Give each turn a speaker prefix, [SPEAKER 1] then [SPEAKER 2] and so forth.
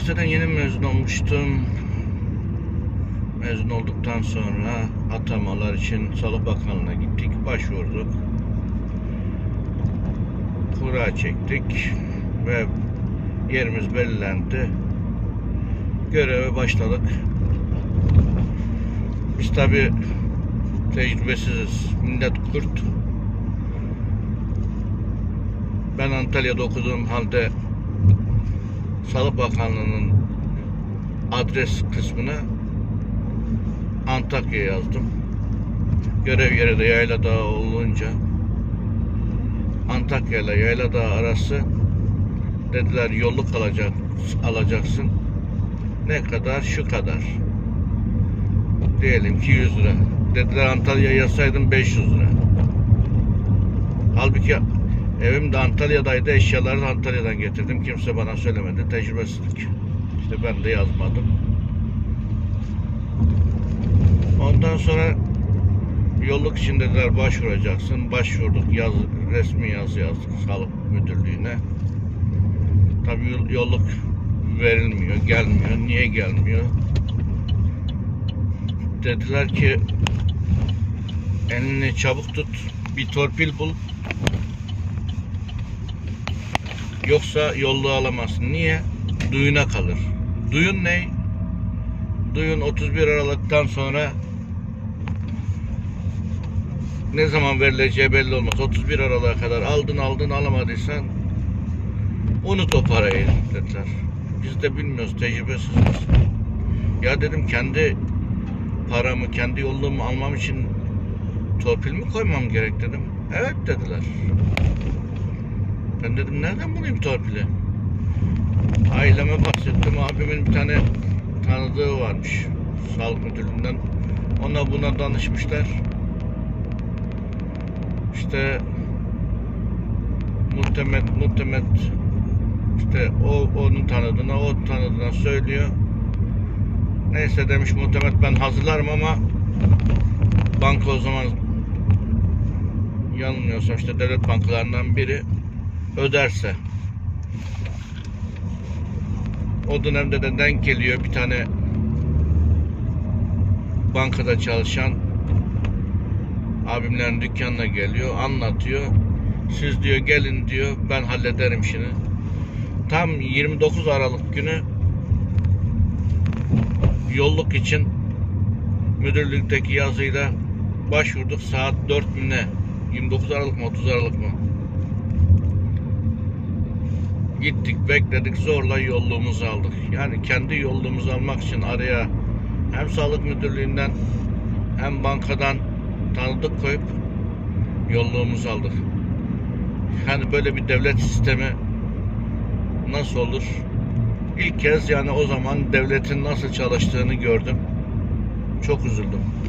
[SPEAKER 1] Üniversiteden yeni mezun olmuştum. Mezun olduktan sonra atamalar için Sağlık Bakanlığı'na gittik, başvurduk. Kura çektik ve yerimiz belirlendi. Göreve başladık. Biz tabi tecrübesiziz, millet kurt. Ben Antalya'da okuduğum halde Sağlık Bakanlığı'nın adres kısmına Antakya yazdım. Görev yeri de Yayladağ olunca Antakya ile Yayladağ arası dediler yolluk alacak, alacaksın. Ne kadar? Şu kadar. Diyelim ki 100 lira. Dediler Antalya'ya yazsaydım 500 lira. Halbuki evim de Antalya'daydı. Eşyaları da Antalya'dan getirdim. Kimse bana söylemedi. Tecrübesizlik. İşte ben de yazmadım. Ondan sonra yolluk için dediler başvuracaksın. Başvurduk. Yaz, resmi yazı yazdık sağlık müdürlüğüne. Tabii yol- yolluk verilmiyor, gelmiyor. Niye gelmiyor? Dediler ki elini çabuk tut, bir torpil bul. Yoksa yolluğu alamazsın. Niye? Duyuna kalır. Duyun ne? Duyun 31 Aralık'tan sonra ne zaman verileceği belli olmaz. 31 Aralık'a kadar aldın aldın alamadıysan unut o parayı dediler. Biz de bilmiyoruz tecrübesiziz. Ya dedim kendi paramı, kendi yolluğumu almam için torpil mi koymam gerek dedim. Evet dediler. Ben dedim nereden bulayım torpili? Aileme bahsettim. Abimin bir tane tanıdığı varmış. Sağlık müdürlüğünden. Ona buna danışmışlar. İşte muhtemet muhtemet işte o onun tanıdığına o tanıdığına söylüyor. Neyse demiş muhtemet ben hazırlarım ama banka o zaman yanılmıyorsam işte devlet bankalarından biri öderse. O dönemde de denk geliyor bir tane bankada çalışan abimlerin dükkanına geliyor anlatıyor. Siz diyor gelin diyor ben hallederim şimdi. Tam 29 Aralık günü yolluk için müdürlükteki yazıyla başvurduk. Saat 4 mü ne? 29 Aralık mı 30 Aralık mı gittik bekledik zorla yolluğumuzu aldık. Yani kendi yolluğumuzu almak için araya hem sağlık müdürlüğünden hem bankadan tanıdık koyup yolluğumuzu aldık. Yani böyle bir devlet sistemi nasıl olur? İlk kez yani o zaman devletin nasıl çalıştığını gördüm. Çok üzüldüm